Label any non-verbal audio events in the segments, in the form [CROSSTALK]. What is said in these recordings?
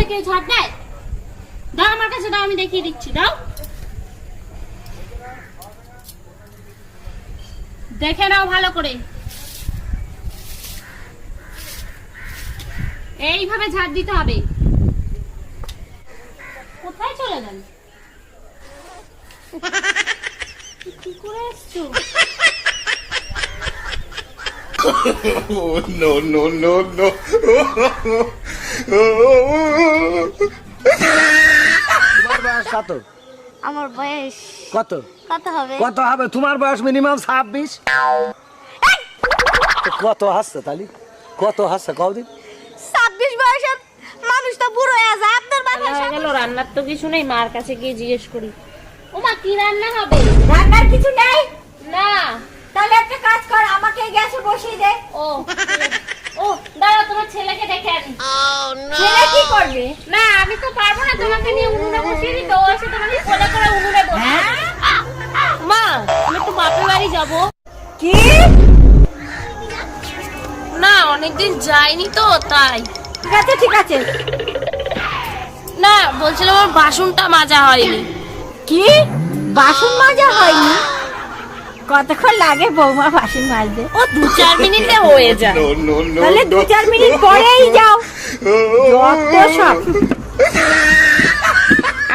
এইভাবে কেউ ঝাড় দেয়? দাও আমার কাছে দাও আমি দেখিয়ে দিচ্ছি দাও। দেখে নাও ভালো করে। এইভাবে ঝাড় দিতে হবে। কোথায় চলে গেল? কি করে এসছো? [LAUGHS] Oh, no, no, no, no. [LAUGHS] তোমার বয়স কত? আমার বয়স কত? কত হবে? কত হবে? তোমার বয়স মিনিমাম ছাব্বিশ। কত হাসছে তালি? কত হাসছে? কদিন ছাব্বিশ বয়সের মানুষ তো বুড়ো হয়ে যায়। আপনার বাবা হয়ে গেল রান্নার তো কিছু নেই। মার কাছে গিয়ে জিজ্ঞেস করি। ও মা কি রান্না হবে? রান্নার কিছু নেই? না। তাহলে একটা কাজ কর আমাকে গ্যাসে বসিয়ে দে। ও ও দাঁড়াও তোমার ছেলে কি করবে? না আমি তো পারব না তোমাকে নিয়ে উনুনে বসিয়ে দিতে ও এসে তোমাকে কোলে করে উনুনে বসে মা আমি তো বাপের বাড়ি যাব। কি? না অনেকদিন যাইনি তো তাই। ঠিক আছে ঠিক আছে। না বলছিলাম আমার বাসনটা মাজা হয়নি। কি? বাসন মাজা হয়নি? কতক্ষণ লাগে বৌমা বাসন মাজতে ও দু চার মিনিটে হয়ে যায়. তাহলে দু চার মিনিট পরেই যাও। সব।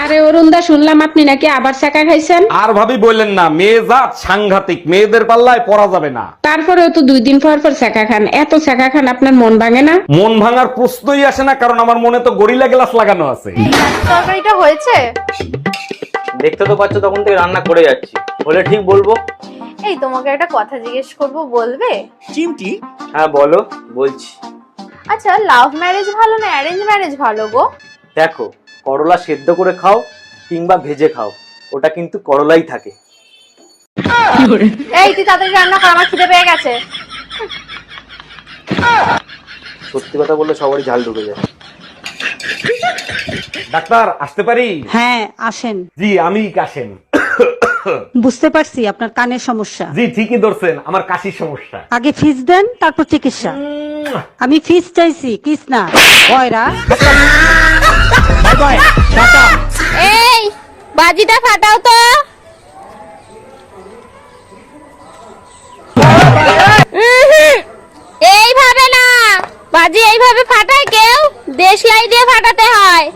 আরে অরুণদা শুনলাম আপনি নাকি আবার চাকা খাইছেন। আর ভাবি বললেন না মেয়ে জাত সাংঘাতিক মেয়েদের পাল্লায় পড়া যাবে না। তারপরেও তো দুই দিন পর পর চাকা খান। এত চাকা খান আপনার মন ভাঙে না? মন ভাঙার প্রশ্নই আসে না কারণ আমার মনে তো গরিলা গ্লাস লাগানো আছে। তরকারিটা হয়েছে? দেখতে তো পাচ্ছ তখন থেকে রান্না করে যাচ্ছি। বলে ঠিক বলব এই তোমাকে একটা কথা জিজ্ঞেস করব বলবে? চিমটি? হ্যাঁ বলো বলছি। আচ্ছা লাভ ম্যারেজ ভালো না অ্যারেঞ্জ ম্যারেজ ভালো গো? দেখো করলা সেদ্ধ করে খাও কিংবা ভেজে খাও ওটা কিন্তু করলাই থাকে। এই তুই তাড়াতাড়ি রান্না কর আমার খিদে পেয়ে গেছে। সত্যি কথা বললে সবারই ঝাল ঢুকে যায়। ডাক্তার আসতে পারি? হ্যাঁ আসেন। জি আমি কাশেম বুঝতে পারছি আপনার কানের সমস্যা। জি ঠিকই ধরছেন আমার কাশির সমস্যা। আগে ফিস দেন তারপর চিকিৎসা। আমি ফিস চাইছি কিস না। কয়রা এই বাজিটা ফাটাও তো। এইভাবে না। বাজি এইভাবে ফাটায় কেউ দেশলাই দিয়ে ফাটাতে হয়।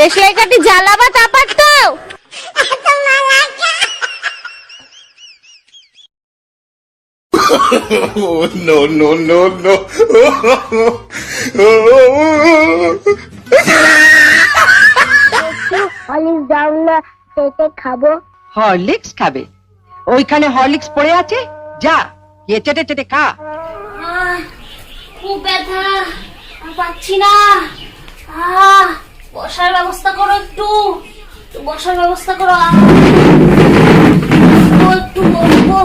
দেশলাই কাটি জ্বালাবা চাপার তো। no, no, no, no. Olive দাও না খেতে খাব। হরলিক্স খাবে? ওইখানে হরলিক্স পড়ে আছে? যা এ চেটে চেটে খা। খুব ব্যথা পাচ্ছি না। আহ। বসার ব্যবস্থা করো একটু। বসার ব্যবস্থা করো। একটু বসবো।